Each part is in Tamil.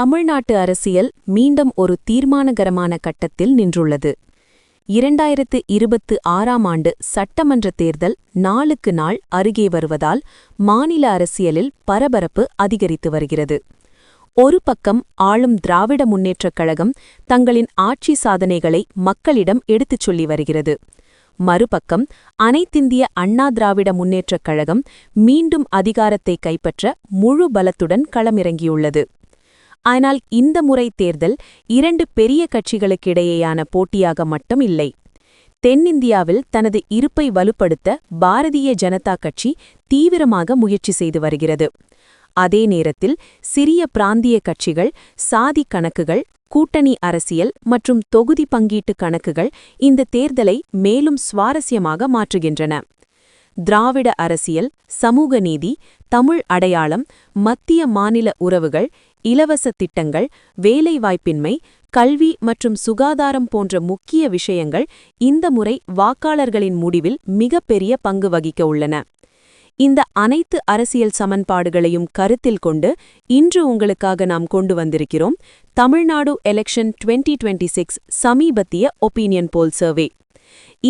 தமிழ்நாட்டு அரசியல் மீண்டும் ஒரு தீர்மானகரமான கட்டத்தில் நின்றுள்ளது. இரண்டாயிரத்து இருபத்து ஆறாம் ஆண்டு சட்டமன்ற தேர்தல் நாளுக்கு நாள் அருகே வருவதால் மாநில அரசியலில் பரபரப்பு அதிகரித்து வருகிறது. ஒரு பக்கம் ஆளும் திராவிட முன்னேற்றக் கழகம் தங்களின் ஆட்சி சாதனைகளை மக்களிடம் எடுத்துச் சொல்லி வருகிறது. மறுபக்கம் அனைத்திந்திய அண்ணா திராவிட முன்னேற்றக் கழகம் மீண்டும் அதிகாரத்தை கைப்பற்ற முழு பலத்துடன் களமிறங்கியுள்ளது. ஆனால் இந்த முறை தேர்தல் இரண்டு பெரிய கட்சிகளுக்கிடையேயான போட்டியாக மட்டும் இல்லை. தென்னிந்தியாவில் தனது இருப்பை வலுப்படுத்த பாரதிய ஜனதா கட்சி தீவிரமாக முயற்சி செய்து வருகிறது. அதே நேரத்தில் சிறிய பிராந்திய கட்சிகள் சாதி கணக்குகள் கூட்டணி அரசியல் மற்றும் தொகுதி பங்கீட்டு கணக்குகள் இந்த தேர்தலை மேலும் சுவாரஸ்யமாக மாற்றுகின்றன. திராவிட அரசியல் சமூக நீதி தமிழ் அடையாளம் மத்திய மாநில உறவுகள் இலவச திட்டங்கள் வேலைவாய்ப்பின்மை கல்வி மற்றும் சுகாதாரம் போன்ற முக்கிய விஷயங்கள் இந்த முறை வாக்காளர்களின் முடிவில் மிகப்பெரிய பங்கு வகிக்க உள்ளன. இந்த அனைத்து அரசியல் சமன்பாடுகளையும் கருத்தில் கொண்டு இன்று உங்களுக்காக நாம் கொண்டு வந்திருக்கிறோம் தமிழ்நாடு எலெக்ஷன் 2026 சமீபத்திய ஒப்பீனியன் போல் சர்வே.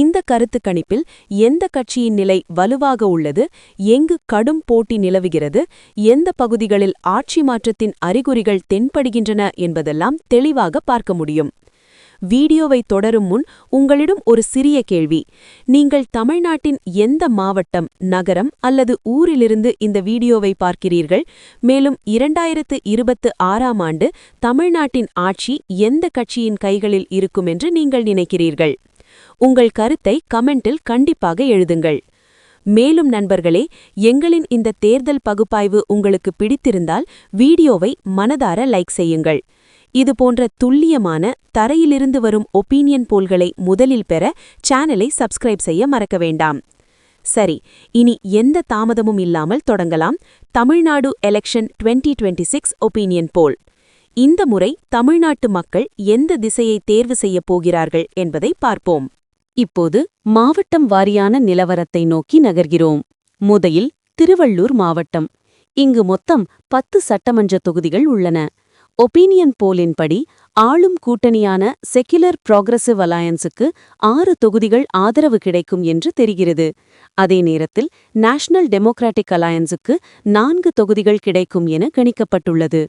இந்த கருத்து கணிப்பில் எந்த கட்சியின் நிலை வலுவாக உள்ளது எங்கு கடும் போட்டி நிலவுகிறது எந்த பகுதிகளில் ஆட்சி மாற்றத்தின் அறிகுறிகள் தென்படுகின்றன என்பதெல்லாம் தெளிவாக பார்க்க முடியும். வீடியோவை தொடரும் முன் உங்களிடம் ஒரு சிறிய கேள்வி. நீங்கள் தமிழ்நாட்டின் எந்த மாவட்டம் நகரம் அல்லது ஊரிலிருந்து இந்த வீடியோவை பார்க்கிறீர்கள்? மேலும் இரண்டாயிரத்து இருபத்து ஆறாம் ஆண்டு தமிழ்நாட்டின் ஆட்சி எந்த கட்சியின் கைகளில் இருக்கும் என்று நீங்கள் நினைக்கிறீர்கள்? உங்கள் கருத்தை கமெண்டில் கண்டிப்பாக எழுதுங்கள். மேலும் நண்பர்களே எங்களின் இந்த தேர்தல் பகுப்பாய்வு உங்களுக்கு பிடித்திருந்தால் வீடியோவை மனதார லைக் செய்யுங்கள். இது போன்ற துல்லியமான தரையிலிருந்து வரும் ஒப்பீனியன் போல்களை முதலில் பெற சேனலை சப்ஸ்கிரைப் செய்ய மறக்க வேண்டாம். சரி இனி எந்த தாமதமும் இல்லாமல் தொடங்கலாம். Tamil Nadu election 2026 opinion poll. இந்த முறை தமிழ்நாட்டு மக்கள் எந்த திசையை தேர்வு செய்யப் போகிறார்கள் என்பதை பார்ப்போம். இப்போது மாவட்டம் வாரியான நிலவரத்தை நோக்கி நகர்கிறோம். முதலில் திருவள்ளூர் மாவட்டம். இங்கு மொத்தம் பத்து சட்டமன்ற தொகுதிகள் உள்ளன. ஒப்பீனியன் போலின்படி ஆளும் கூட்டணியான செக்யுலர் ப்ராக்ரசிவ் அலையன்ஸுக்கு ஆறு தொகுதிகள் ஆதரவு கிடைக்கும் என்று தெரிகிறது. அதே நேரத்தில் நேஷனல் டெமோக்ராட்டிக் அலையன்ஸுக்கு நான்கு தொகுதிகள் கிடைக்கும் என கணிக்கப்பட்டுள்ளது.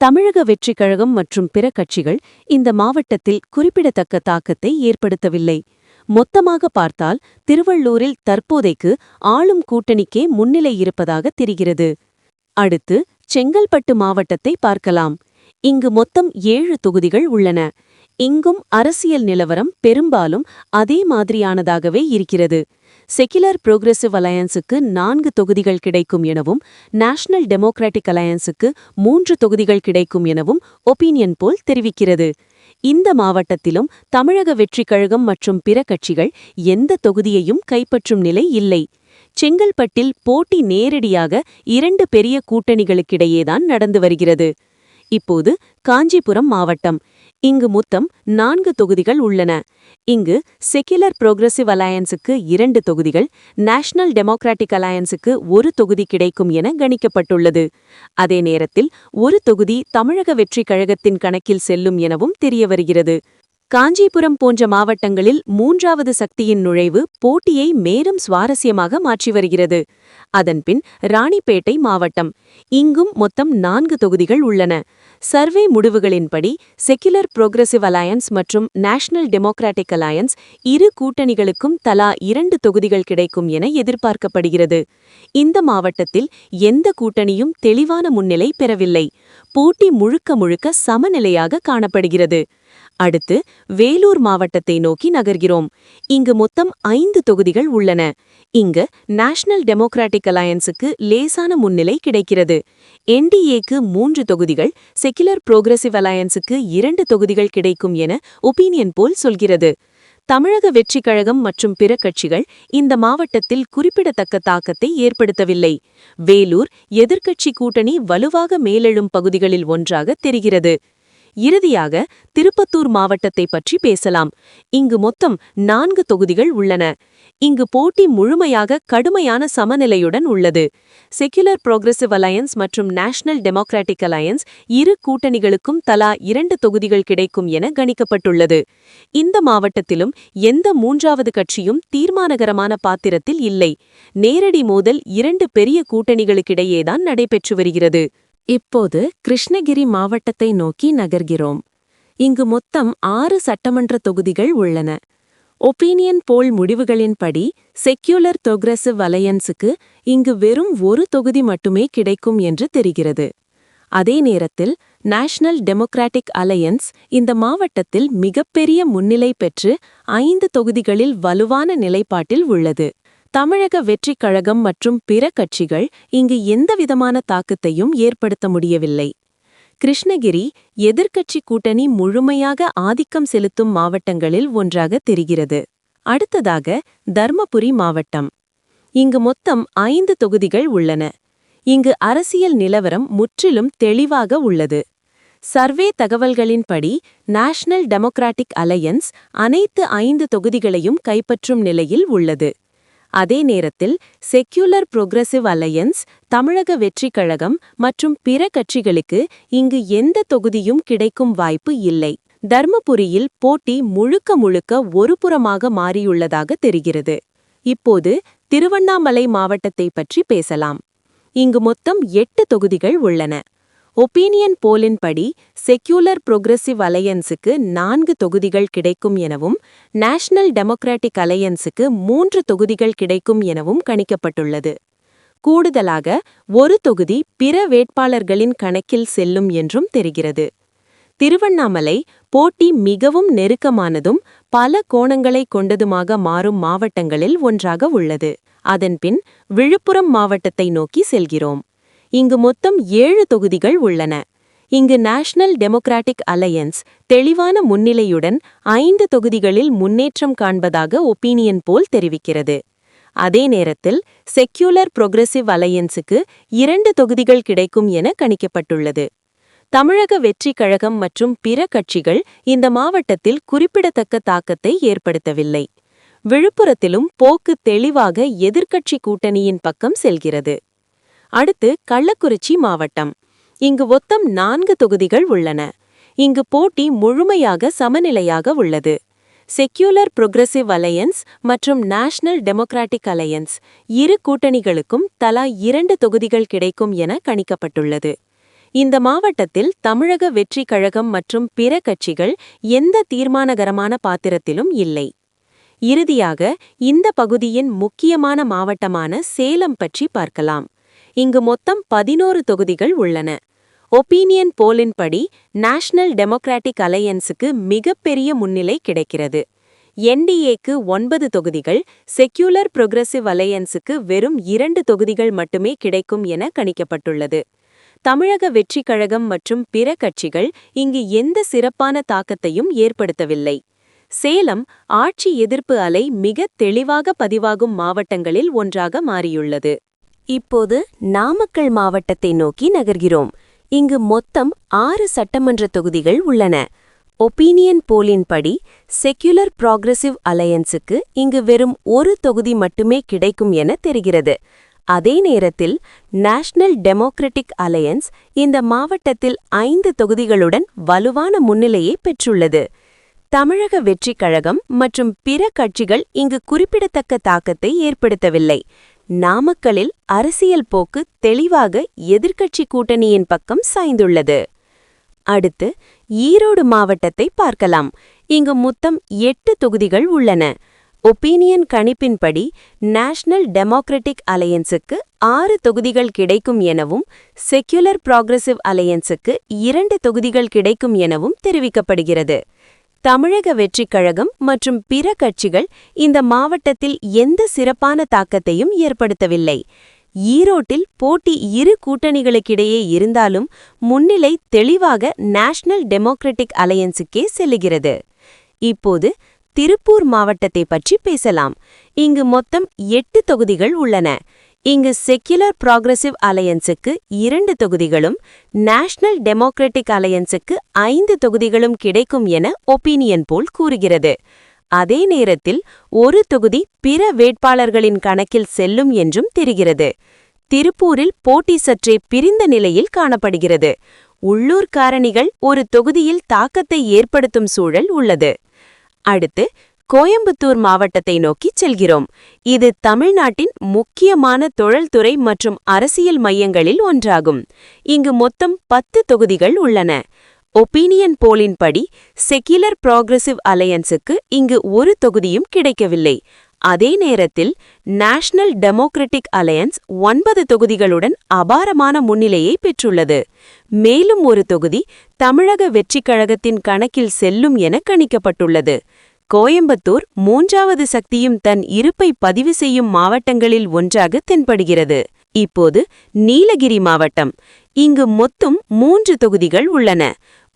தமிழக வெற்றிக் கழகம் மற்றும் பிற கட்சிகள் இந்த மாவட்டத்தில் குறிப்பிடத்தக்க தாக்கத்தை ஏற்படுத்தவில்லை. மொத்தமாக பார்த்தால் திருவள்ளூரில் தற்போதைக்கு ஆளும் கூட்டணிக்கே முன்னிலை இருப்பதாக தெரிகிறது. அடுத்து செங்கல்பட்டு மாவட்டத்தை பார்க்கலாம். இங்கு மொத்தம் ஏழு தொகுதிகள் உள்ளன. இங்கும் அரசியல் நிலவரம் பெரும்பாலும் அதே மாதிரியானதாகவே இருக்கிறது. செகுலர் புரோகிரசிவ் அலையன்ஸுக்கு நான்கு தொகுதிகள் கிடைக்கும் எனவும் நேஷனல் டெமோக்ராட்டிக் அலையன்ஸுக்கு மூன்று தொகுதிகள் கிடைக்கும் எனவும் ஒப்பீனியன் போல் தெரிவிக்கிறது. இந்த மாவட்டத்திலும் தமிழக வெற்றிக் கழகம் மற்றும் பிற கட்சிகள் எந்த தொகுதியையும் கைப்பற்றும் நிலை இல்லை. செங்கல்பட்டில் போட்டி நேரடியாக இரண்டு பெரிய கூட்டணிகளுக்கிடையேதான் நடந்து வருகிறது. இப்போது காஞ்சிபுரம் மாவட்டம். இங்கு மொத்தம் நான்கு தொகுதிகள் உள்ளன. இங்கு செக்யுலர் புரோகிரசிவ் அலையன்ஸுக்கு இரண்டு தொகுதிகள் நேஷனல் டெமோக்ராட்டிக் அலையன்ஸுக்கு ஒரு தொகுதி கிடைக்கும் என கணிக்கப்பட்டுள்ளது. அதே நேரத்தில் ஒரு தொகுதி தமிழக வெற்றிக் கழகத்தின் கணக்கில் செல்லும் எனவும் தெரியவருகிறது. காஞ்சிபுரம் போன்ற மாவட்டங்களில் மூன்றாவது சக்தியின் நுழைவு போட்டியை மேலும் சுவாரஸ்யமாக மாற்றி வருகிறது. அதன்பின் ராணிப்பேட்டை மாவட்டம். இங்கும் மொத்தம் நான்கு தொகுதிகள் உள்ளன. சர்வே முடிவுகளின்படி செக்குலர் புரோகிரசிவ் அலையன்ஸ் மற்றும் நேஷனல் டெமோக்ராட்டிக் அலையன்ஸ் இரு கூட்டணிகளுக்கும் தலா இரண்டு தொகுதிகள் கிடைக்கும் என எதிர்பார்க்கப்படுகிறது. இந்த மாவட்டத்தில் எந்த கூட்டணியும் தெளிவான முன்னிலை பெறவில்லை. போட்டி முழுக்க முழுக்க சமநிலையாக காணப்படுகிறது. அடுத்து வேலூர் மாவட்டத்தை நோக்கி நகர்கிறோம். இங்கு மொத்தம் ஐந்து தொகுதிகள் உள்ளன. இங்கு நேஷனல் டெமோக்ராட்டிக் அலையன்ஸுக்கு லேசான முன்னிலை கிடைக்கிறது. என்டிஏக்கு மூன்று தொகுதிகள் செக்குலர் புரோகிரசிவ் அலையன்ஸுக்கு இரண்டு தொகுதிகள் கிடைக்கும் என ஒப்பீனியன் போல் சொல்கிறது. தமிழக வெற்றிக் கழகம் மற்றும் பிற கட்சிகள் இந்த மாவட்டத்தில் குறிப்பிடத்தக்க தாக்கத்தை ஏற்படுத்தவில்லை. வேலூர் எதிர்க்கட்சி கூட்டணி வலுவாக மேலெழும் பகுதிகளில் ஒன்றாக தெரிகிறது. இறுதியாக திருப்பத்தூர் மாவட்டத்தை பற்றி பேசலாம். இங்கு மொத்தம் நான்கு தொகுதிகள் உள்ளன. இங்கு போட்டி முழுமையாக கடுமையான சமநிலையுடன் உள்ளது. செக்யுலர் புரோகிரசிவ் அலையன்ஸ் மற்றும் நேஷனல் டெமோக்ராட்டிக் அலையன்ஸ் இரு கூட்டணிகளுக்கும் தலா இரண்டு தொகுதிகள் கிடைக்கும் என கணிக்கப்பட்டுள்ளது. இந்த மாவட்டத்திலும் எந்த மூன்றாவது கட்சியும் தீர்மானகரமான பாத்திரத்தில் இல்லை. நேரடி மோதல் இரண்டு பெரிய கூட்டணிகளுக்கிடையேதான் நடைபெற்று வருகிறது. இப்போது கிருஷ்ணகிரி மாவட்டத்தை நோக்கி நகர்கிறோம். இங்கு மொத்தம் ஆறு சட்டமன்ற தொகுதிகள் உள்ளன. ஒப்பீனியன் போல் முடிவுகளின்படி செக்யூலர் தொக்ரசிவ் அலையன்ஸுக்கு இங்கு வெறும் ஒரு தொகுதி மட்டுமே கிடைக்கும் என்று தெரிகிறது. அதே நேரத்தில் நேஷனல் டெமோக்ராட்டிக் அலையன்ஸ் இந்த மாவட்டத்தில் மிகப்பெரிய முன்னிலை பெற்று ஐந்து தொகுதிகளில் வலுவான நிலைப்பாட்டில் உள்ளது. தமிழக வெற்றிக் கழகம் மற்றும் பிற கட்சிகள் இங்கு எந்தவிதமான தாக்கத்தையும் ஏற்படுத்த முடியவில்லை. கிருஷ்ணகிரி எதிர்க்கட்சி கூட்டணி முழுமையாக ஆதிக்கம் செலுத்தும் மாவட்டங்களில் ஒன்றாக தெரிகிறது. அடுத்ததாக தர்மபுரி மாவட்டம். இங்கு மொத்தம் ஐந்து தொகுதிகள் உள்ளன. இங்கு அரசியல் நிலவரம் முற்றிலும் தெளிவாக உள்ளது. சர்வே தகவல்களின்படி நேஷனல் டெமோக்ராட்டிக் அலையன்ஸ் அனைத்து ஐந்து தொகுதிகளையும் கைப்பற்றும் நிலையில் உள்ளது. அதே நேரத்தில் செக்யூலர் புரோகிரசிவ் அலையன்ஸ் தமிழக வெற்றிக் கழகம் மற்றும் பிற கட்சிகளுக்கு இங்கு எந்த தொகுதியும் கிடைக்கும் வாய்ப்பு இல்லை. தர்மபுரியில் போட்டி முழுக்க முழுக்க ஒருபுறமாக மாறியுள்ளதாக தெரிகிறது. இப்போது திருவண்ணாமலை மாவட்டத்தை பற்றி பேசலாம். இங்கு மொத்தம் எட்டு தொகுதிகள் உள்ளன. ஒப்பீனியன் போலின்படி செக்யூலர் புரோகிரசிவ் அலையன்ஸுக்கு நான்கு தொகுதிகள் கிடைக்கும் எனவும் நேஷனல் டெமோக்ராட்டிக் அலையன்ஸுக்கு மூன்று தொகுதிகள் கிடைக்கும் எனவும் கணிக்கப்பட்டுள்ளது. கூடுதலாக ஒரு தொகுதி பிற வேட்பாளர்களின் கணக்கில் செல்லும் என்றும் தெரிகிறது. திருவண்ணாமலை போட்டி மிகவும் நெருக்கமானதும் பல கோணங்களை கொண்டதுமாக மாறும் மாவட்டங்களில் ஒன்றாக உள்ளது. அதன்பின் விழுப்புரம் மாவட்டத்தை நோக்கி செல்கிறோம். இங்கு மொத்தம் ஏழு தொகுதிகள் உள்ளன. இங்கு நேஷனல் டெமோக்ராட்டிக் அலையன்ஸ் தெளிவான முன்னிலையுடன் ஐந்து தொகுதிகளில் முன்னேற்றம் காண்பதாக ஒப்பீனியன் போல் தெரிவிக்கிறது. அதே நேரத்தில் செக்யூலர் புரோகிரசிவ் அலையன்ஸுக்கு இரண்டு தொகுதிகள் கிடைக்கும் என கணிக்கப்பட்டுள்ளது. தமிழக வெற்றி கழகம் மற்றும் பிற கட்சிகள் இந்த மாவட்டத்தில் குறிப்பிடத்தக்க தாக்கத்தை ஏற்படுத்தவில்லை. விழுப்புரத்திலும் போக்கு தெளிவாக எதிர்க்கட்சி கூட்டணியின் பக்கம் செல்கிறது. அடுத்து கள்ளக்குறிச்சி மாவட்டம். இங்கு மொத்தம் நான்கு தொகுதிகள் உள்ளன. இங்கு போட்டி முழுமையாக சமநிலையாக உள்ளது. செக்யூலர் புரோகிரசிவ் அலையன்ஸ் மற்றும் நேஷனல் டெமோக்ராட்டிக் அலையன்ஸ் இரு கூட்டணிகளுக்கும் தலா இரண்டு தொகுதிகள் கிடைக்கும் என கணிக்கப்பட்டுள்ளது. இந்த மாவட்டத்தில் தமிழக வெற்றி கழகம் மற்றும் பிற கட்சிகள் எந்த தீர்மானகரமான பாத்திரத்திலும் இல்லை. இறுதியாக இந்த பகுதியின் முக்கியமான மாவட்டமான சேலம் பற்றி பார்க்கலாம். இங்கு மொத்தம் பதினோரு தொகுதிகள் உள்ளன. ஒப்பீனியன் போலின்படி நேஷனல் டெமோக்ராட்டிக் அலையன்ஸுக்கு மிகப்பெரிய முன்னிலை கிடைக்கிறது. என்டிஏக்கு ஒன்பது தொகுதிகள் செக்யூலர் புரோகிரசிவ் அலையன்ஸுக்கு வெறும் இரண்டு தொகுதிகள் மட்டுமே கிடைக்கும் என கணிக்கப்பட்டுள்ளது. தமிழக வெற்றி கழகம் மற்றும் பிற கட்சிகள் இங்கு எந்த சிறப்பான தாக்கத்தையும் ஏற்படுத்தவில்லை. சேலம் ஆட்சி எதிர்ப்பு அலை மிக தெளிவாக பதிவாகும் மாவட்டங்களில் ஒன்றாக மாறியுள்ளது. இப்போது நாமக்கல் மாவட்டத்தை நோக்கி நகர்கிறோம். இங்கு மொத்தம் ஆறு சட்டமன்ற தொகுதிகள் உள்ளன. ஒப்பீனியன் போலின்படி செக்யுலர் ப்ராக்ரசிவ் அலையன்ஸுக்கு இங்கு வெறும் ஒரு தொகுதி மட்டுமே கிடைக்கும் என தெரிகிறது. அதே நேரத்தில் நேஷனல் டெமோக்ரட்டிக் அலையன்ஸ் இந்த மாவட்டத்தில் ஐந்து தொகுதிகளுடன் வலுவான முன்னிலையை பெற்றுள்ளது. தமிழக வெற்றிக் கழகம் மற்றும் பிற கட்சிகள் இங்கு குறிப்பிடத்தக்க தாக்கத்தை ஏற்படுத்தவில்லை. நாமக்கலில் அரசியல் போக்கு தெளிவாக எதிர்க்கட்சி கூட்டணியின் பக்கம் சாய்ந்துள்ளது. அடுத்து ஈரோடு மாவட்டத்தை பார்க்கலாம். இங்கு மொத்தம் எட்டு தொகுதிகள் உள்ளன. ஒப்பீனியன் கணிப்பின்படி நேஷனல் டெமோக்ரட்டிக் அலையன்ஸுக்கு ஆறு தொகுதிகள் கிடைக்கும் எனவும் செக்யுலர் ப்ராக்ரசிவ் அலையன்ஸுக்கு இரண்டு தொகுதிகள் கிடைக்கும் எனவும் தெரிவிக்கப்படுகிறது. தமிழக வெற்றிக் கழகம் மற்றும் பிற கட்சிகள் இந்த மாவட்டத்தில் எந்த சிறப்பான தாக்கத்தையும் ஏற்படுத்தவில்லை. ஈரோட்டில் போட்டி இரு கூட்டணிகளுக்கிடையே இருந்தாலும் முன்னிலை தெளிவாக நேஷனல் டெமோக்ராட்டிக் அலையன்ஸுக்கே செல்லுகிறது. இப்போது திருப்பூர் மாவட்டத்தை பற்றி பேசலாம். இங்கு மொத்தம் எட்டு தொகுதிகள் உள்ளன. இங்கு செக்யுலர் ப்ராக்ரஸிவ் அலையன்ஸுக்கு இரண்டு தொகுதிகளும் நேஷனல் டெமோக்ராட்டிக் அலையன்ஸுக்கு ஐந்து தொகுதிகளும் கிடைக்கும் என ஒப்பீனியன் போல் கூறுகிறது. அதே நேரத்தில் ஒரு தொகுதி பிற வேட்பாளர்களின் கணக்கில் செல்லும் என்றும் தெரிகிறது. திருப்பூரில் போட்டி சற்றே பிரிந்த நிலையில் காணப்படுகிறது. உள்ளூர் காரணிகள் ஒரு தொகுதியில் தாக்கத்தை ஏற்படுத்தும் சூழல் உள்ளது. அடுத்து கோயம்புத்தூர் மாவட்டத்தை நோக்கிச் செல்கிறோம். இது தமிழ்நாட்டின் முக்கியமான தொழில்துறை மற்றும் அரசியல் மையங்களில் ஒன்றாகும். இங்கு மொத்தம் பத்து தொகுதிகள் உள்ளன. ஒப்பீனியன் போலின்படி செக்யுலர் ப்ராக்ரசிவ் அலையன்ஸுக்கு இங்கு ஒரு தொகுதியும் கிடைக்கவில்லை. அதே நேரத்தில் நேஷனல் டெமோக்ரட்டிக் அலையன்ஸ் ஒன்பது தொகுதிகளுடன் அபாரமான முன்னிலையை பெற்றுள்ளது. மேலும் ஒரு தொகுதி தமிழக வெற்றிக் கழகத்தின் கணக்கில் செல்லும் என கணிக்கப்பட்டுள்ளது. கோயம்புத்தூர் மூன்றாவது சக்தியும் தன் இருப்பை பதிவு செய்யும் மாவட்டங்களில் ஒன்றாக தென்படுகிறது. இப்போது நீலகிரி மாவட்டம். இங்கு மொத்தம் மூன்று தொகுதிகள் உள்ளன.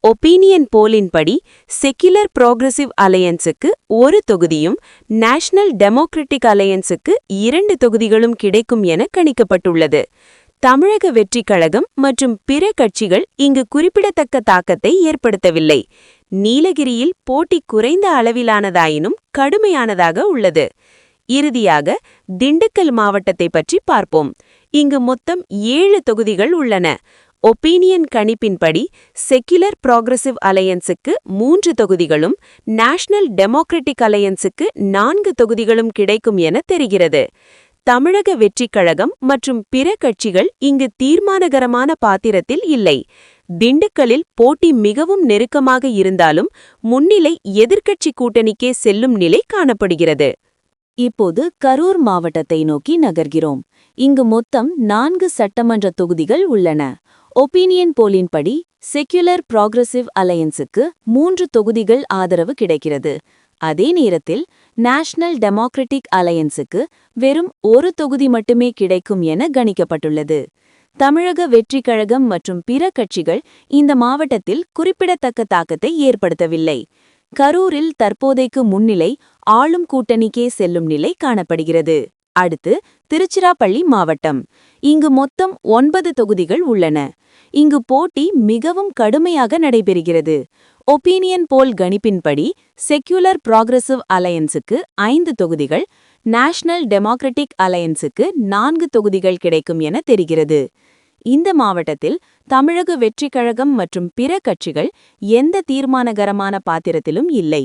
ஒப்பீனியன் போலின்படி செக்யுலர் ப்ரோக்ரசிவ் அலையன்ஸுக்கு ஒரு தொகுதியும் நேஷனல் டெமோக்ரட்டிக் அலையன்ஸுக்கு இரண்டு தொகுதிகளும் கிடைக்கும் என கணிக்கப்பட்டுள்ளது. தமிழக வெற்றிக் கழகம் மற்றும் பிற கட்சிகள் இங்கு குறிப்பிடத்தக்க தாக்கத்தை ஏற்படுத்தவில்லை. நீலகிரியில் போட்டி குறைந்த அளவிலானதாயினும் கடுமையானதாக உள்ளது. இறுதியாக திண்டுக்கல் மாவட்டத்தை பற்றி பார்ப்போம். இங்கு மொத்தம் ஏழு தொகுதிகள் உள்ளன. ஒப்பீனியன் கணிப்பின்படி செக்யுலர் ப்ராக்ரஸிவ் அலையன்ஸுக்கு மூன்று தொகுதிகளும் நேஷனல் டெமோக்ரட்டிக் அலையன்ஸுக்கு நான்கு தொகுதிகளும் கிடைக்கும் என தெரிகிறது. தமிழக வெற்றிக் கழகம் மற்றும் பிற கட்சிகள் இங்கு தீர்மானகரமான பாத்திரத்தில் இல்லை. திண்டுக்கலில் போட்டி மிகவும் நெருக்கமாக இருந்தாலும் முன்னிலை எதிர்க்கட்சி கூட்டணிக்கே செல்லும் நிலை காணப்படுகிறது. இப்போது கரூர் மாவட்டத்தை நோக்கி நகர்கிறோம். இங்கு மொத்தம் நான்கு சட்டமன்ற தொகுதிகள் உள்ளன. ஒப்பீனியன் போலின்படி செக்யுலர் ப்ராக்ரசிவ் அலையன்ஸுக்கு மூன்று தொகுதிகள் ஆதரவு கிடைக்கிறது. அதே நேரத்தில் நேஷனல் டெமோக்ரட்டிக் அலையன்ஸுக்கு வெறும் ஒரு தொகுதி மட்டுமே கிடைக்கும் என கணிக்கப்பட்டுள்ளது. தமிழக வெற்றிக் கழகம் மற்றும் பிற கட்சிகள் இந்த மாவட்டத்தில் குறிப்பிடத்தக்க தாக்கத்தை ஏற்படுத்தவில்லை. கரூரில் தற்போதைக்கு முன்னிலை ஆளும் கூட்டணிக்கே செல்லும் நிலை காணப்படுகிறது. அடுத்து திருச்சிராப்பள்ளி மாவட்டம். இங்கு மொத்தம் ஒன்பது தொகுதிகள் உள்ளன. இங்கு போட்டி மிகவும் கடுமையாக நடைபெறுகிறது. ஒப்பீனியன் போல் கணிப்பின்படி செக்யூலர் ப்ராக்ரஸிவ் அலையன்ஸுக்கு ஐந்து தொகுதிகள் நேஷனல் டெமோக்ரட்டிக் அலையன்ஸுக்கு நான்கு தொகுதிகள் கிடைக்கும் என தெரிகிறது. இந்த மாவட்டத்தில் தமிழக வெற்றிக் கழகம் மற்றும் பிற கட்சிகள் எந்த தீர்மானகரமான பாத்திரத்திலும் இல்லை.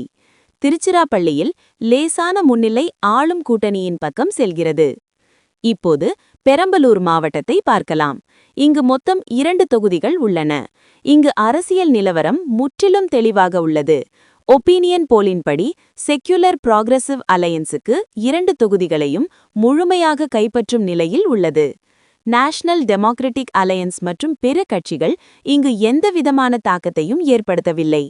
திருச்சிராப்பள்ளியில் லேசான முன்னிலை ஆளும் கூட்டணியின் பக்கம் செல்கிறது. இப்போது பெரம்பலூர் மாவட்டத்தை பார்க்கலாம். இங்கு மொத்தம் இரண்டு தொகுதிகள் உள்ளன. இங்கு அரசியல் நிலவரம் முற்றிலும் தெளிவாக உள்ளது. ஒப்பீனியன் போலின்படி செக்யுலர் ப்ராக்ரசிவ் அலையன்ஸுக்கு இரண்டு தொகுதிகளையும் முழுமையாக கைப்பற்றும் நிலையில் உள்ளது. நேஷனல் டெமோக்ராட்டிக் அலையன்ஸ் மற்றும் பிற கட்சிகள் இங்கு எந்தவிதமான தாக்கத்தையும் ஏற்படுத்தவில்லை.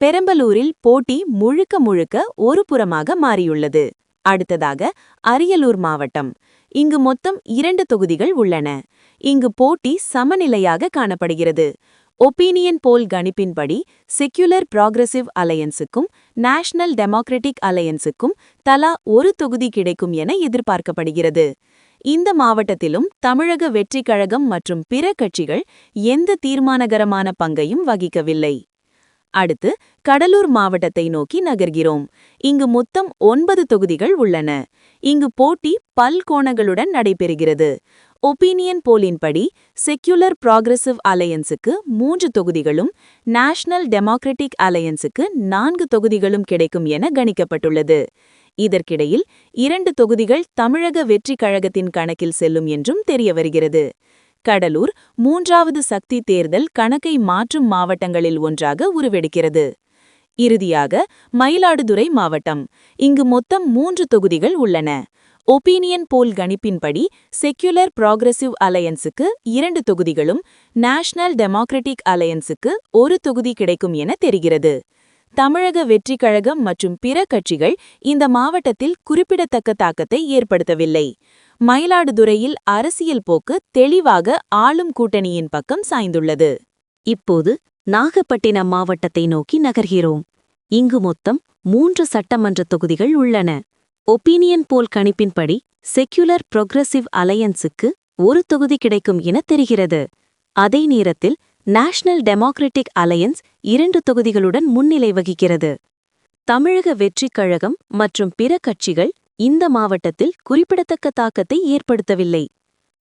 பெரம்பலூரில் போட்டி முழுக்க முழுக்க ஒரு புறமாக மாறியுள்ளது. அடுத்ததாக அரியலூர் மாவட்டம். இங்கு மொத்தம் இரண்டு தொகுதிகள் உள்ளன. இங்கு போட்டி சமநிலையாக காணப்படுகிறது. ஒப்பீனியன் போல் கணிப்பின்படி செக்யுலர் ப்ராக்ரசிவ் அலையன்ஸுக்கும் நேஷனல் டெமோக்ராட்டிக் அலையன்ஸுக்கும் தலா ஒரு தொகுதி கிடைக்கும் என எதிர்பார்க்கப்படுகிறது. இந்த மாவட்டத்திலும் தமிழக வெற்றிக் கழகம் மற்றும் பிற கட்சிகள் எந்த தீர்மானகரமான பங்கையும் வகிக்கவில்லை. அடுத்து கடலூர் மாவட்டத்தை நோக்கி நகர்கிறோம். இங்கு மொத்தம் ஒன்பது தொகுதிகள் உள்ளன. இங்கு போட்டி பல்கோணங்களுடன் நடைபெறுகிறது. ஒப்பீனியன் போலின்படி செக்யுலர் ப்ராக்ரசிவ் அலையன்ஸுக்கு மூன்று தொகுதிகளும் நேஷனல் டெமோக்ரட்டிக் அலையன்ஸுக்கு நான்கு தொகுதிகளும் கிடைக்கும் என கணிக்கப்பட்டுள்ளது. இதற்கிடையில் இரண்டு தொகுதிகள் தமிழக வெற்றிக் கழகத்தின் கணக்கில் செல்லும் என்றும் தெரியவருகிறது. கடலூர் மூன்றாவது சக்தி தேர்தல் கணக்கை மாற்றும் மாவட்டங்களில் ஒன்றாக உருவெடுக்கிறது. இறுதியாக மயிலாடுதுறை மாவட்டம். இங்கு மொத்தம் மூன்று தொகுதிகள் உள்ளன. ஒப்பீனியன் போல் கணிப்பின்படி செக்யுலர் ப்ராக்ரெசிவ் அலையன்ஸுக்கு இரண்டு தொகுதிகளும் நேஷனல் டெமோக்ரட்டிக் அலையன்ஸுக்கு ஒரு தொகுதி கிடைக்கும் என தெரிகிறது. தமிழக வெற்றிக் கழகம் மற்றும் பிற கட்சிகள் இந்த மாவட்டத்தில் குறிப்பிடத்தக்க தாக்கத்தை ஏற்படுத்தவில்லை. மயிலாடுதுறையில் அரசியல் போக்கு தெளிவாக ஆளும் கூட்டணியின் பக்கம் சாய்ந்துள்ளது. இப்போது நாகப்பட்டினம் மாவட்டத்தை நோக்கி நகர்கிறோம். இங்கு மொத்தம் மூன்று சட்டமன்ற தொகுதிகள் உள்ளன. ஒப்பீனியன் போல் கணிப்பின்படி செக்யுலர் புரோகிரசிவ் அலையன்ஸுக்கு ஒரு தொகுதி கிடைக்கும் என தெரிகிறது. அதே நேரத்தில் நேஷனல் டெமோக்ராட்டிக் அலையன்ஸ் இரண்டு தொகுதிகளுடன் முன்னிலை வகிக்கிறது. தமிழக வெற்றிக் கழகம் மற்றும் பிற கட்சிகள் இந்த மாவட்டத்தில் குறிப்பிடத்தக்க தாக்கத்தை ஏற்படுத்தவில்லை.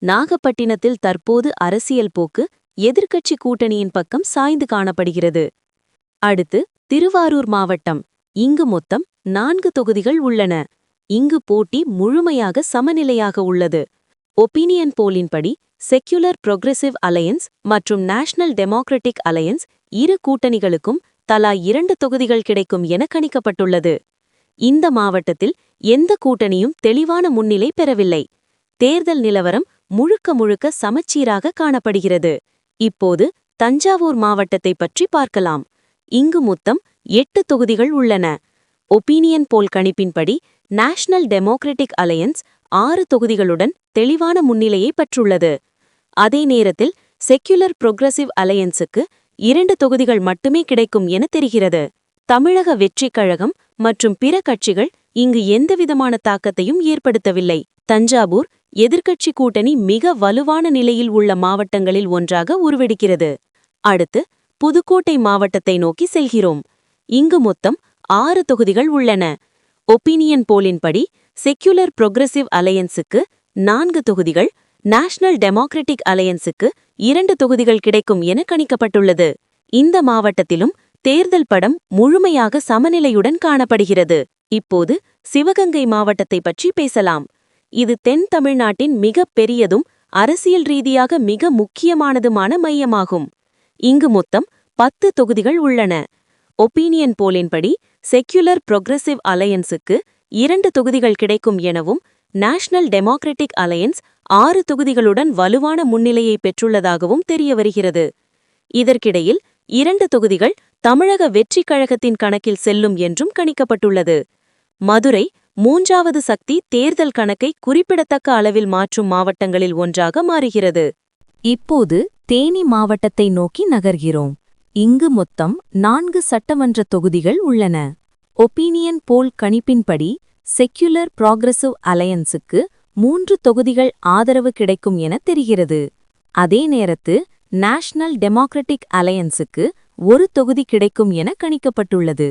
நாகப்பட்டினத்தில் தற்போது அரசியல் போக்கு எதிர்க்கட்சி கூட்டணியின் பக்கம் சாய்ந்து காணப்படுகிறது. அடுத்து திருவாரூர் மாவட்டம். இங்கு மொத்தம் நான்கு தொகுதிகள் உள்ளன. இங்கு போட்டி முழுமையாக சமநிலையாக உள்ளது. ஒப்பீனியன் போலின்படி செக்யுலர் புரோகிரசிவ் அலையன்ஸ் மற்றும் நேஷனல் டெமோக்ராட்டிக் அலையன்ஸ் இரு கூட்டணிகளுக்கும் தலா இரண்டு தொகுதிகள் கிடைக்கும் என கணிக்கப்பட்டுள்ளது. இந்த மாவட்டத்தில் எந்த கூட்டணியும் தெளிவான முன்னிலை பெறவில்லை. தேர்தல் நிலவரம் முழுக்க முழுக்க சமச்சீராக காணப்படுகிறது. இப்போது தஞ்சாவூர் மாவட்டத்தை பற்றி பார்க்கலாம். இங்கு மொத்தம் எட்டு தொகுதிகள் உள்ளன. ஒப்பீனியன் போல் கணிப்பின்படி நேஷனல் டெமோக்ராட்டிக் அலையன்ஸ் ஆறு தொகுதிகளுடன் தெளிவான முன்னிலையை பெற்றுள்ளது. அதே நேரத்தில் செக்யுலர் புரோகிரசிவ் அலையன்ஸுக்கு இரண்டு தொகுதிகள் மட்டுமே கிடைக்கும் என தெரிகிறது. தமிழக வெற்றிக் கழகம் மற்றும் பிற கட்சிகள் இங்கு எந்தவிதமான தாக்கத்தையும் ஏற்படுத்தவில்லை. தஞ்சாவூர் எதிர்க்கட்சி கூட்டணி மிக வலுவான நிலையில் உள்ள மாவட்டங்களில் ஒன்றாக உருவெடுக்கிறது. அடுத்து புதுக்கோட்டை மாவட்டத்தை நோக்கி செல்கிறோம். இங்கு மொத்தம் ஆறு தொகுதிகள் உள்ளன. ஒப்பீனியன் போலின்படி செக்யுலர் புரோகிரசிவ் அலையன்ஸுக்கு நான்கு தொகுதிகள் நேஷனல் டெமோக்ராட்டிக் அலையன்ஸுக்கு இரண்டு தொகுதிகள் கிடைக்கும் என கணிக்கப்பட்டுள்ளது. இந்த மாவட்டத்திலும் தேர்தல் படம் முழுமையாக சமநிலையுடன் காணப்படுகிறது. இப்போது சிவகங்கை மாவட்டத்தை பற்றி பேசலாம். இது தென் தமிழ்நாட்டின் மிகப் பெரியதும் அரசியல் ரீதியாக மிக முக்கியமானதுமான மையமாகும். இங்கு மொத்தம் பத்து தொகுதிகள் உள்ளன. ஒப்பீனியன் போலின்படி செக்யுலர் புரோகிரசிவ் அலையன்ஸுக்கு இரண்டு தொகுதிகள் கிடைக்கும் எனவும் நேஷனல் டெமோக்ராட்டிக் அலையன்ஸ் ஆறு தொகுதிகளுடன் வலுவான முன்னிலையை பெற்றுள்ளதாகவும் தெரியவருகிறது இதற்கிடையில் இரண்டு தொகுதிகள் தமிழக வெற்றிக் கழகத்தின் கணக்கில் செல்லும் என்றும் கணிக்கப்பட்டுள்ளது. மதுரை மூன்றாவது சக்தி தேர்தல் கணக்கை குறிப்பிடத்தக்க அளவில் மாற்றும் மாவட்டங்களில் ஒன்றாக மாறுகிறது. இப்போது தேனி மாவட்டத்தை நோக்கி நகர்கிறோம். இங்கு மொத்தம் நான்கு சட்டமன்ற தொகுதிகள் உள்ளன. ஒப்பீனியன் போல் கணிப்பின்படி செக்யுலர் புரோகிரசிவ் அலையன்ஸுக்கு மூன்று தொகுதிகள் ஆதரவு கிடைக்கும் என தெரிகிறது. அதே நேரத்து நேஷனல் டெமோக்ராட்டிக் அலையன்ஸுக்கு ஒரு தொகுதி கிடைக்கும் என கணிக்கப்பட்டுள்ளது.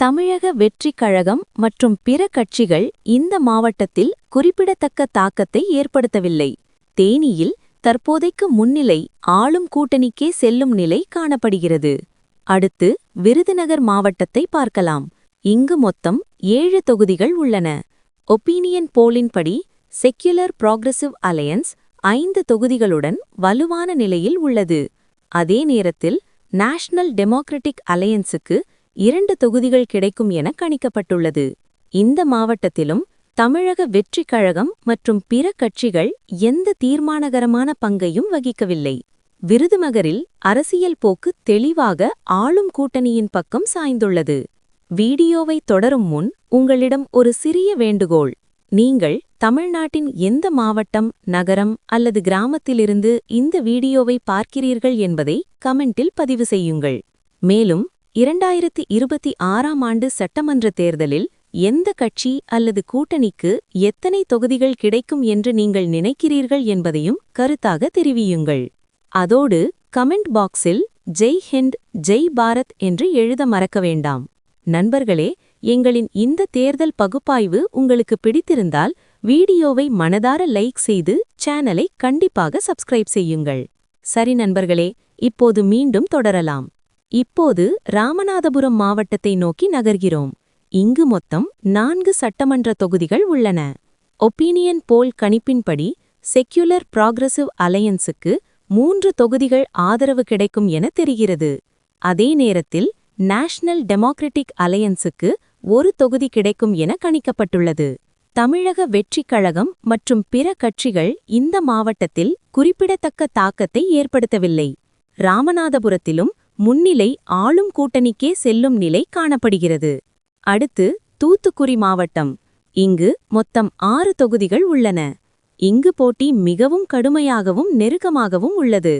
தமிழக வெற்றிக் கழகம் மற்றும் பிற கட்சிகள் இந்த மாவட்டத்தில் குறிப்பிடத்தக்க தாக்கத்தை ஏற்படுத்தவில்லை. தேனியில் தற்போதைக்கு முன்னிலை ஆளும் கூட்டணிக்கே செல்லும் நிலை காணப்படுகிறது. அடுத்து விருதுநகர் மாவட்டத்தை பார்க்கலாம். இங்கு மொத்தம் ஏழு தொகுதிகள் உள்ளன. ஒப்பீனியன் போலின்படி செக்யுலர் புரோகிரசிவ் அலையன்ஸ் ஐந்து தொகுதிகளுடன் வலுவான நிலையில் உள்ளது. அதே நேரத்தில் நேஷனல் டெமோக்ராட்டிக் அலையன்ஸுக்கு இரண்டு தொகுதிகள் கிடைக்கும் என கணிக்கப்பட்டுள்ளது. இந்த மாவட்டத்திலும் தமிழக வெற்றிக் கழகம் மற்றும் பிற கட்சிகள் எந்த தீர்மானகரமான பங்கையும் வகிக்கவில்லை. விருதுநகரில் அரசியல் போக்கு தெளிவாக ஆளும் கூட்டணியின் பக்கம் சாய்ந்துள்ளது. வீடியோவை தொடரும் முன் உங்களிடம் ஒரு சிறிய வேண்டுகோள். நீங்கள் தமிழ்நாட்டின் எந்த மாவட்டம் நகரம் அல்லது கிராமத்திலிருந்து இந்த வீடியோவை பார்க்கிறீர்கள் என்பதை கமெண்டில் பதிவு செய்யுங்கள். மேலும் இரண்டாயிரத்தி இருபத்தி ஆறாம் ஆண்டு சட்டமன்ற தேர்தலில் எந்த கட்சி அல்லது கூட்டணிக்கு எத்தனை தொகுதிகள் கிடைக்கும் என்று நீங்கள் நினைக்கிறீர்கள் என்பதையும் கருத்தாக தெரிவியுங்கள். அதோடு கமெண்ட் பாக்ஸில் ஜெய் ஹிந்த் ஜெய் பாரத் என்று எழுத மறக்க வேண்டாம். நண்பர்களே எங்களின் இந்த தேர்தல் பகுப்பாய்வு உங்களுக்கு பிடித்திருந்தால் வீடியோவை மனதார லைக் செய்து சேனலை கண்டிப்பாக சப்ஸ்கிரைப் செய்யுங்கள். சரி நண்பர்களே இப்போது மீண்டும் தொடரலாம். இப்போது ராமநாதபுரம் மாவட்டத்தை நோக்கி நகர்கிறோம். இங்கு மொத்தம் நான்கு சட்டமன்ற தொகுதிகள் உள்ளன. ஒப்பீனியன் போல் கணிப்பின்படி செக்யுலர் புரோகிரசிவ் அலையன்ஸுக்கு மூன்று தொகுதிகள் ஆதரவு கிடைக்கும் என தெரிகிறது. அதே நேரத்தில் நேஷனல் டெமோக்ரட்டிக் அலையன்ஸுக்கு ஒரு தொகுதி கிடைக்கும் என கணிக்கப்பட்டுள்ளது. தமிழக வெற்றிக் கழகம் மற்றும் பிற கட்சிகள் இந்த மாவட்டத்தில் குறிப்பிடத்தக்க தாக்கத்தை ஏற்படுத்தவில்லை. ராமநாதபுரத்திலும் முன்னிலை ஆளும் கூட்டணிக்கே செல்லும் நிலை காணப்படுகிறது. அடுத்து தூத்துக்குடி மாவட்டம். இங்கு மொத்தம் ஆறு தொகுதிகள் உள்ளன. இங்கு போட்டி மிகவும் கடுமையாகவும் நெருக்கமாகவும் உள்ளது.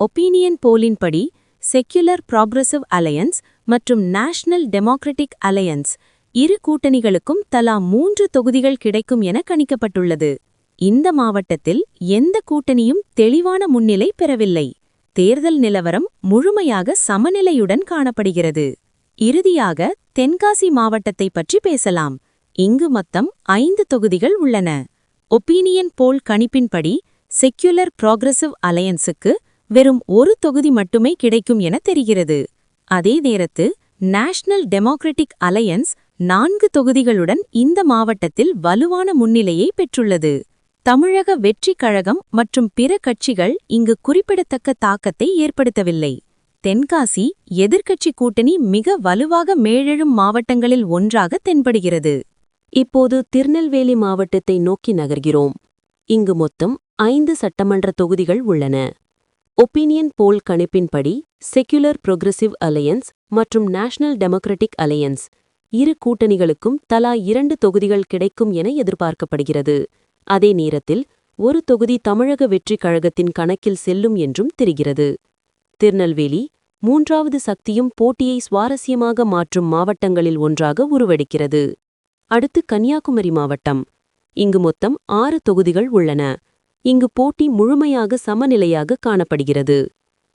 ஒப்பீனியன் போலின்படி செக்யுலர் புரோகிரசிவ் அலையன்ஸ் மற்றும் நேஷனல் டெமோக்ரட்டிக் அலையன்ஸ் இரு கூட்டணிகளுக்கும் தலா மூன்று தொகுதிகள் கிடைக்கும் என கணிக்கப்பட்டுள்ளது. இந்த மாவட்டத்தில் எந்த கூட்டணியும் தெளிவான முன்னிலை பெறவில்லை. தேர்தல் நிலவரம் முழுமையாக சமநிலையுடன் காணப்படுகிறது. இறுதியாக தென்காசி மாவட்டத்தை பற்றி பேசலாம். இங்கு மொத்தம் ஐந்து தொகுதிகள் உள்ளன. ஒப்பீனியன் போல் கணிப்பின்படி செக்யுலர் ப்ராக்ரசிவ் அலையன்ஸுக்கு வெறும் ஒரு தொகுதி மட்டுமே கிடைக்கும் என தெரிகிறது. அதே நேரத்து நேஷனல் டெமோக்ராட்டிக் அலையன்ஸ் நான்கு தொகுதிகளுடன் இந்த மாவட்டத்தில் வலுவான முன்னிலையை பெற்றுள்ளது. தமிழக வெற்றிக் கழகம் மற்றும் பிற கட்சிகள் இங்கு குறிப்பிடத்தக்க தாக்கத்தை ஏற்படுத்தவில்லை. தென்காசி எதிர்க்கட்சி கூட்டணி மிக வலுவாக மேழெழும் மாவட்டங்களில் ஒன்றாக தென்படுகிறது. இப்போது திருநெல்வேலி மாவட்டத்தை நோக்கி நகர்கிறோம். இங்கு மொத்தம் ஐந்து சட்டமன்ற தொகுதிகள் உள்ளன. ஒப்பீனியன் போல் கணிப்பின்படி செக்யுலர் புரோகிரசிவ் அலையன்ஸ் மற்றும் நேஷனல் டெமோக்ராட்டிக் அலையன்ஸ் இரு கூட்டணிகளுக்கும் தலா இரண்டு தொகுதிகள் கிடைக்கும் என எதிர்பார்க்கப்படுகிறது. அதே நேரத்தில் ஒரு தொகுதி தமிழக வெற்றிக் கழகத்தின் கணக்கில் செல்லும் என்றும் தெரிகிறது. திருநெல்வேலி மூன்றாவது சக்தியும் போட்டியை சுவாரஸ்யமாக மாற்றும் மாவட்டங்களில் ஒன்றாக உருவெடுக்கிறது. அடுத்து கன்னியாகுமரி மாவட்டம். இங்கு மொத்தம் ஆறு தொகுதிகள் உள்ளன. இங்கு போட்டி முழுமையாக சமநிலையாக காணப்படுகிறது.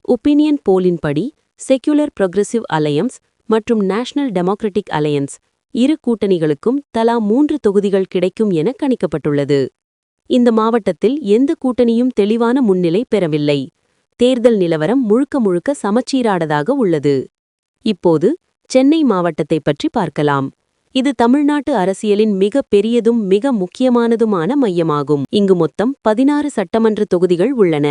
ஒப்பீனியன் போலின்படி செக்யுலர் ப்ரொக்ரெசிவ் அலையன்ஸ் மற்றும் நேஷனல் டெமோக்ராட்டிக் அலையன்ஸ் இரு கூட்டணிகளுக்கும் தலா மூன்று தொகுதிகள் கிடைக்கும் என கணிக்கப்பட்டுள்ளது. இந்த மாவட்டத்தில் எந்த கூட்டணியும் தெளிவான முன்னிலை பெறவில்லை. தேர்தல் நிலவரம் முழுக்க முழுக்க சமச்சீராடதாக உள்ளது. இப்போது சென்னை மாவட்டத்தை பற்றி பார்க்கலாம். இது தமிழ்நாட்டு அரசியலின் மிக பெரியதும் மிக முக்கியமானதுமான மையமாகும். இங்கு மொத்தம் பதினாறு சட்டமன்ற தொகுதிகள் உள்ளன.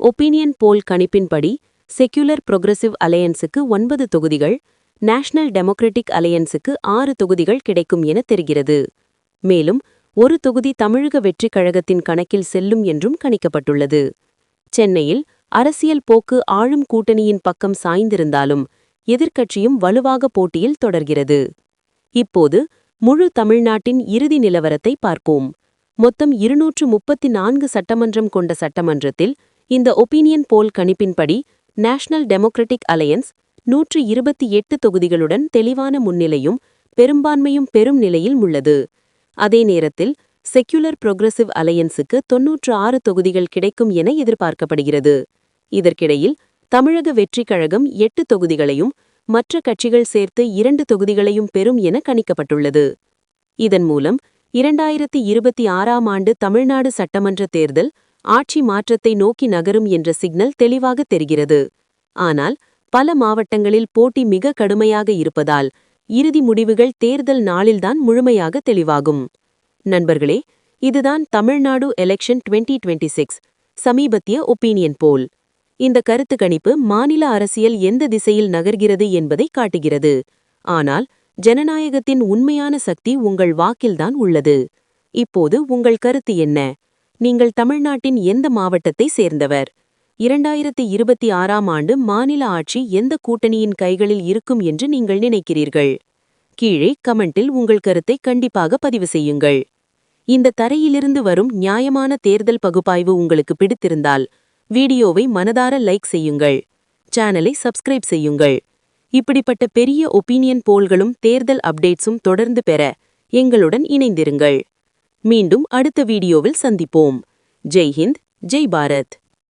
ஒப்பீனியன் போல் கணிப்பின்படி செக்யுலர் புரோகிரசிவ் அலையன்ஸுக்கு ஒன்பது தொகுதிகள் நேஷனல் டெமோக்ராட்டிக் அலையன்ஸுக்கு ஆறு தொகுதிகள் கிடைக்கும் என தெரிகிறது. மேலும் ஒரு தொகுதி தமிழக வெற்றிக் கழகத்தின் கணக்கில் செல்லும் என்றும் கணிக்கப்பட்டுள்ளது. சென்னையில் அரசியல் போக்கு ஆளும் கூட்டணியின் பக்கம் சாய்ந்திருந்தாலும் எதிர்க்கட்சியும் வலுவாக போட்டியில் தொடர்கிறது. இப்போது முழு தமிழ்நாட்டின் இறுதி நிலவரத்தை பார்ப்போம். மொத்தம் இருநூற்று முப்பத்தி நான்கு சட்டமன்றம் கொண்ட சட்டமன்றத்தில் இந்த ஒப்பீனியன் போல் கணிப்பின்படி நேஷனல் டெமோக்ராட்டிக் அலையன்ஸ் நூற்று இருபத்தி எட்டு தொகுதிகளுடன் தெளிவான முன்னிலையும் பெரும்பான்மையும் பெரும் நிலையில் உள்ளது. அதே நேரத்தில் செக்யுலர் புரோகிரசிவ் அலையன்ஸுக்கு தொன்னூற்று ஆறு தொகுதிகள் கிடைக்கும் என எதிர்பார்க்கப்படுகிறது. இதற்கிடையில் தமிழக வெற்றிக் கழகம் எட்டு தொகுதிகளையும் மற்ற கட்சிகள் சேர்த்து இரண்டு தொகுதிகளையும் பெறும் என கணிக்கப்பட்டுள்ளது. இதன் மூலம் இரண்டாயிரத்தி இருபத்தி ஆறாம் ஆண்டு தமிழ்நாடு சட்டமன்ற தேர்தல் ஆட்சி மாற்றத்தை நோக்கி நகரும் என்ற சிக்னல் தெளிவாக தெரிகிறது. ஆனால் பல மாவட்டங்களில் போட்டி மிக கடுமையாக இருப்பதால் இறுதி முடிவுகள் தேர்தல் நாளில்தான் முழுமையாக தெளிவாகும். நண்பர்களே இதுதான் தமிழ்நாடு எலெக்ஷன் 2026 சிக்ஸ் சமீபத்திய ஒப்பீனியன் போல். இந்த கருத்து கணிப்பு மாநில அரசியல் எந்த திசையில் நகர்கிறது என்பதை காட்டுகிறது. ஆனால் ஜனநாயகத்தின் உண்மையான சக்தி உங்கள் வாக்கில்தான் உள்ளது. இப்போது உங்கள் கருத்து என்ன? நீங்கள் தமிழ்நாட்டின் எந்த மாவட்டத்தை சேர்ந்தவர்? இரண்டாயிரத்தி இருபத்தி ஆறாம் ஆண்டு மாநில ஆட்சி எந்த கூட்டணியின் கைகளில் இருக்கும் என்று நீங்கள் நினைக்கிறீர்கள்? கீழே கமெண்டில் உங்கள் கருத்தை கண்டிப்பாக பதிவு செய்யுங்கள். இந்த தரையிலிருந்து வரும் நியாயமான தேர்தல் பகுப்பாய்வு உங்களுக்கு பிடித்திருந்தால் வீடியோவை மனதார லைக் செய்யுங்கள். சேனலை சப்ஸ்கிரைப் செய்யுங்கள். இப்படிப்பட்ட பெரிய ஒப்பீனியன் போல்களும் தேர்தல் அப்டேட்ஸும் தொடர்ந்து பெற எங்களுடன் இணைந்திருங்கள். மீண்டும் அடுத்த வீடியோவில் சந்திப்போம். ஜெய் ஹிந்த் ஜெய் பாரத்.